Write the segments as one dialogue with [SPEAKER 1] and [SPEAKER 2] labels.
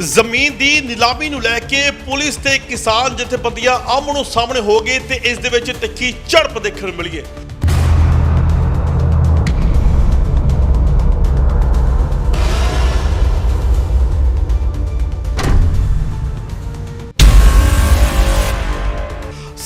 [SPEAKER 1] ਜ਼ਮੀਨ ਦੀ ਨਿਲਾਮੀ ਨੂੰ ਲੈ ਕੇ ਪੁਲਿਸ ਤੇ ਕਿਸਾਨ ਜਥੇਬੰਦੀਆਂ ਆਮਣੋ ਸਾਹਮਣੇ ਹੋ ਗਏ ਤੇ ਇਸ ਦੇ ਵਿੱਚ ਤਿੱਖੀ ਝੜਪ ਦੇਖਣ ਨੂੰ ਮਿਲੀ ਹੈ।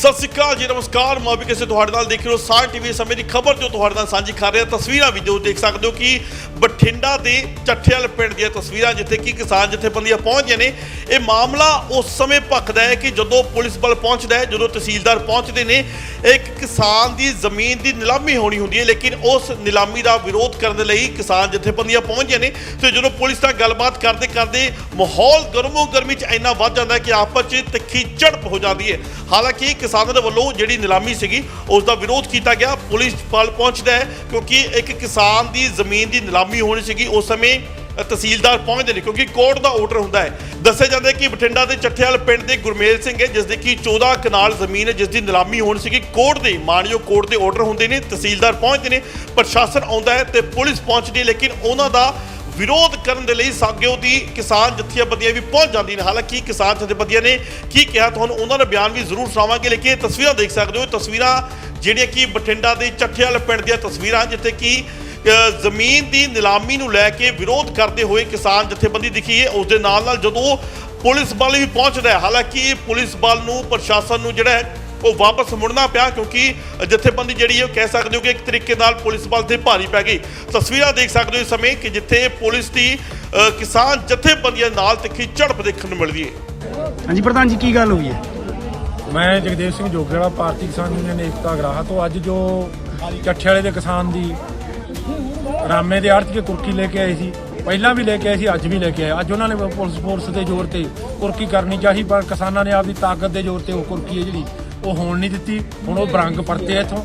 [SPEAKER 1] ਸਤਿ ਸ਼੍ਰੀ ਅਕਾਲ ਜੀ, ਨਮਸਕਾਰ। ਮੈਂ ਵੀ ਕਿਸੇ ਤੁਹਾਡੇ ਨਾਲ ਦੇਖ ਰਹੇ ਹੋ ਸਾਰ ਟੀਵੀ ਸਮੇਂ ਦੀ ਖਬਰ ਜੋ ਤੁਹਾਡੇ ਨਾਲ ਸਾਂਝੀ ਕਰ ਰਿਹਾ, ਤਸਵੀਰਾਂ ਵੀ ਜੋ ਦੇਖ ਸਕਦੇ ਹੋ ਕਿ ਬਠਿੰਡਾ ਦੇ ਚੱਠੇਵਾਲ ਪਿੰਡ ਦੀਆਂ ਤਸਵੀਰਾਂ ਜਿੱਥੇ ਕਿ ਕਿਸਾਨ ਜਥੇਬੰਦੀਆਂ ਪਹੁੰਚਦੇ ਨੇ। ਇਹ ਮਾਮਲਾ ਉਸ ਸਮੇਂ ਭਖਦਾ ਹੈ ਕਿ ਜਦੋਂ ਪੁਲਿਸ ਬਲ ਪਹੁੰਚਦਾ ਹੈ, ਜਦੋਂ ਤਹਿਸੀਲਦਾਰ ਪਹੁੰਚਦੇ ਨੇ, ਇੱਕ ਕਿਸਾਨ ਦੀ ਜ਼ਮੀਨ ਦੀ ਨਿਲਾਮੀ ਹੋਣੀ ਹੁੰਦੀ ਹੈ, ਲੇਕਿਨ ਉਸ ਨਿਲਾਮੀ ਦਾ ਵਿਰੋਧ ਕਰਨ ਦੇ ਲਈ ਕਿਸਾਨ ਜਥੇਬੰਦੀਆਂ ਪਹੁੰਚਦੀਆਂ ਨੇ ਤੇ ਜਦੋਂ ਪੁਲਿਸ ਨਾਲ ਗੱਲਬਾਤ ਕਰਦੇ ਕਰਦੇ ਮਾਹੌਲ ਗਰਮੋ ਗਰਮੀ ਚ ਇੰਨਾ ਵੱਧ ਜਾਂਦਾ ਕਿ ਆਪਸ ਚ ਤਿੱਖੀ ਝੜਪ ਹੋ ਜਾਂਦੀ ਹੈ। ਹਾਲਾਂਕਿ ਕਿਸਾਨਾਂ ਦੇ ਵੱਲੋਂ ਜਿਹੜੀ ਨਿਲਾਮੀ ਸੀਗੀ, ਉਸ ਦਾ ਵਿਰੋਧ ਕੀਤਾ ਗਿਆ। ਪੁਲਿਸ ਬਲ ਪਹੁੰਚਦਾ ਹੈ ਕਿਉਂਕਿ ਇੱਕ ਕਿਸਾਨ ਦੀ ਜ਼ਮੀਨ ਦੀ ਨਿਲਾਮੀ ਹੋਣੀ ਸੀਗੀ, ਉਸ ਸਮੇਂ ਤਹਿਸੀਲਦਾਰ ਪਹੁੰਚਦੇ ਨੇ ਕਿਉਂਕਿ ਕੋਰਟ ਦਾ ਆਰਡਰ ਹੁੰਦਾ ਹੈ। ਦੱਸਿਆ ਜਾਂਦਾ ਹੈ ਕਿ ਬਠਿੰਡਾ ਦੇ ਚੱਠੇਵਾਲ ਪਿੰਡ ਦੇ ਗੁਰਮੇਲ ਸਿੰਘ ਹੈ, ਜਿਸ ਦੀ ਕਿ 14 ਕਨਾਲ ਜ਼ਮੀਨ ਹੈ, ਜਿਸ ਦੀ ਨਿਲਾਮੀ ਹੋਣੀ ਸੀਗੀ। ਕੋਰਟ ਦੇ, ਮਾਨਯੋਗ ਕੋਰਟ ਦੇ ਆਰਡਰ ਹੁੰਦੇ ਨੇ, ਤਹਿਸੀਲਦਾਰ ਪਹੁੰਚਦੇ ਨੇ, ਪ੍ਰਸ਼ਾਸਨ ਆਉਂਦਾ ਹੈ ਤੇ ਪੁਲਿਸ ਪਹੁੰਚਦੀ ਹੈ, ਲੇਕਿਨ ਉਹਨਾਂ ਦਾ ਵਿਰੋਧ ਕਰਨ ਦੇ ਲਈ ਸਾਗਿਓ ਦੀ ਕਿਸਾਨ ਜਥੇਬੰਦੀਆਂ ਵੀ ਪਹੁੰਚ ਜਾਂਦੀਆਂ ਨੇ। ਹਾਲਾਂਕਿ ਕਿਸਾਨ ਜਥੇਬੰਦੀਆਂ ਨੇ ਕੀ ਕਿਹਾ, ਤੁਹਾਨੂੰ ਉਹਨਾਂ ਦਾ ਬਿਆਨ ਵੀ ਜ਼ਰੂਰ ਸੁਣਾਵਾਂਗੇ, ਲੇਕਿਨ ਇਹ ਤਸਵੀਰਾਂ ਦੇਖ ਸਕਦੇ ਹੋ। ਤਸਵੀਰਾਂ ਜਿਹੜੀਆਂ ਕਿ ਬਠਿੰਡਾ ਦੇ ਚੱਠੇਵਾਲ ਪਿੰਡ ਦੀਆਂ ਤਸਵੀਰਾਂ ਜਿੱਥੇ ਕਿ ਜ਼ਮੀਨ ਦੀ ਨਿਲਾਮੀ ਨੂੰ ਲੈ ਕੇ ਵਿਰੋਧ ਕਰਦੇ ਹੋਏ ਕਿਸਾਨ ਜਥੇਬੰਦੀ ਦਿਖੀ ਹੈ। ਉਸ ਦੇ ਨਾਲ ਨਾਲ ਜਦੋਂ ਪੁਲਿਸ ਬਲ ਵੀ ਪਹੁੰਚਦਾ ਹੈ ਹਾਲਾਂਕਿ ਪੁਲਿਸ ਬਲ ਨੂੰ ਪ੍ਰਸ਼ਾਸਨ ਨੂੰ ਜਿਹੜਾ ਹੈ ਉਹ ਵਾਪਸ ਮੁੜਨਾ ਪਿਆ ਕਿਉਂਕਿ ਜਥੇਬੰਦੀ ਜਿਹੜੀ ਹੈ ਉਹ ਕਹਿ ਸਕਦੇ ਹੋ ਕਿ ਇੱਕ ਤਰੀਕੇ ਨਾਲ ਪੁਲਿਸ ਬਲ ਤੇ ਭਾਰੀ ਪੈ ਗਈ। ਤਸਵੀਰਾਂ ਦੇਖ ਸਕਦੇ ਹੋ ਇਸ ਸਮੇਂ ਕਿ ਜਿੱਥੇ ਪੁਲਿਸ ਦੀ ਕਿਸਾਨ ਜਥੇਬੰਦੀਆਂ ਨਾਲ ਤਿੱਖੀ ਝੜਪ ਦੇਖਣ ਨੂੰ ਮਿਲਦੀ ਹੈ।
[SPEAKER 2] ਹਾਂਜੀ ਪ੍ਰਧਾਨ ਜੀ ਕੀ ਗੱਲ ਹੋਈ ਹੈ?
[SPEAKER 3] ਮੈਂ ਜਗਦੇਵ ਸਿੰਘ ਜੋਗੇਵਾਲਾ ਭਾਰਤੀ ਕਿਸਾਨ ਯੂਨੀਅਨ ਏਕਤਾ ਗਰਾਹਾ ਤੋਂ। ਅੱਜ ਜੋ ਚੱਠੇ ਵਾਲੇ ਦੇ ਕਿਸਾਨ ਦੀ ਰਾਮੇ ਦੇ ਆੜਤ ਕੇ ਕੁਰਕੀ ਲੈ ਕੇ ਆਏ ਸੀ। ਪਹਿਲਾਂ ਵੀ ਲੈ ਕੇ ਆਏ ਸੀ, ਅੱਜ ਵੀ ਲੈ ਕੇ ਆਏ। ਅੱਜ ਉਹਨਾਂ ਨੇ ਪੁਲਿਸ ਫੋਰਸ ਦੇ ਜ਼ੋਰ ਤੇ ਕੁਰਕੀ ਕਰਨੀ ਚਾਹੀ, ਪਰ ਕਿਸਾਨਾਂ ਨੇ ਆਪਦੀ ਤਾਕਤ ਦੇ ਜ਼ੋਰ ਤੇ ਉਹ ਕੁਰਕੀ ਹੈ ਜਿਹੜੀ, ਉਹ ਹੋਣ ਨਹੀਂ ਦਿੱਤੀ। ਹੁਣ ਉਹ ਬਰੰਗ ਪਰਤੇ ਆ ਇੱਥੋਂ।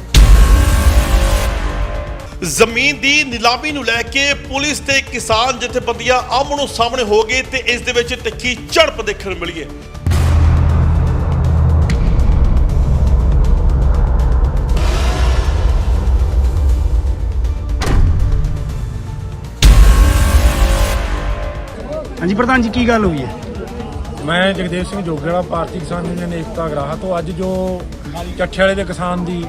[SPEAKER 1] ਜ਼ਮੀਨ ਦੀ ਨਿਲਾਮੀ ਨੂੰ ਲੈ ਕੇ ਪੁਲਿਸ ਤੇ ਕਿਸਾਨ ਜਥੇਬੰਦੀਆਂ ਆਮਣੋ ਸਾਹਮਣੇ ਹੋ ਗਏ ਤੇ ਇਸ ਦੇ ਵਿੱਚ ਤਿੱਖੀ ਝੜਪ ਦੇਖਣ ਨੂੰ ਮਿਲੀ ਹੈ।
[SPEAKER 2] ਹਾਂਜੀ ਪ੍ਰਧਾਨ ਜੀ ਕੀ ਗੱਲ ਹੋਈ ਹੈ?
[SPEAKER 3] ਮੈਂ ਜਗਦੇਵ ਸਿੰਘ ਜੋਗੇਵਾਲਾ ਭਾਰਤੀ ਕਿਸਾਨ ਯੂਨੀਅਨ ਏਕਤਾ ਗਰਾਹਾ ਤੋਂ। ਅੱਜ ਜੋ ਚੱਠੇ ਵਾਲੇ ਦੇ ਕਿਸਾਨ ਦੀ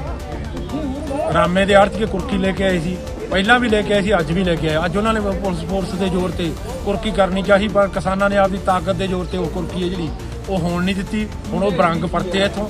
[SPEAKER 3] ਰਾਮੇ ਦੇ ਆੜਤ ਕੇ ਕੁਰਕੀ ਲੈ ਕੇ ਆਏ ਸੀ। ਪਹਿਲਾਂ ਵੀ ਲੈ ਕੇ ਆਏ ਸੀ, ਅੱਜ ਵੀ ਲੈ ਕੇ ਆਏ। ਅੱਜ ਉਹਨਾਂ ਨੇ ਪੁਲਿਸ ਫੋਰਸ ਦੇ ਜ਼ੋਰ ਤੇ ਕੁਰਕੀ ਕਰਨੀ ਚਾਹੀ, ਪਰ ਕਿਸਾਨਾਂ ਨੇ ਆਪਦੀ ਤਾਕਤ ਦੇ ਜ਼ੋਰ ਤੇ ਉਹ ਕੁਰਕੀ ਹੈ ਜਿਹੜੀ, ਉਹ ਹੋਣ ਨਹੀਂ ਦਿੱਤੀ। ਹੁਣ ਉਹ ਬਰੰਗ ਪਰਤੇ ਇੱਥੋਂ।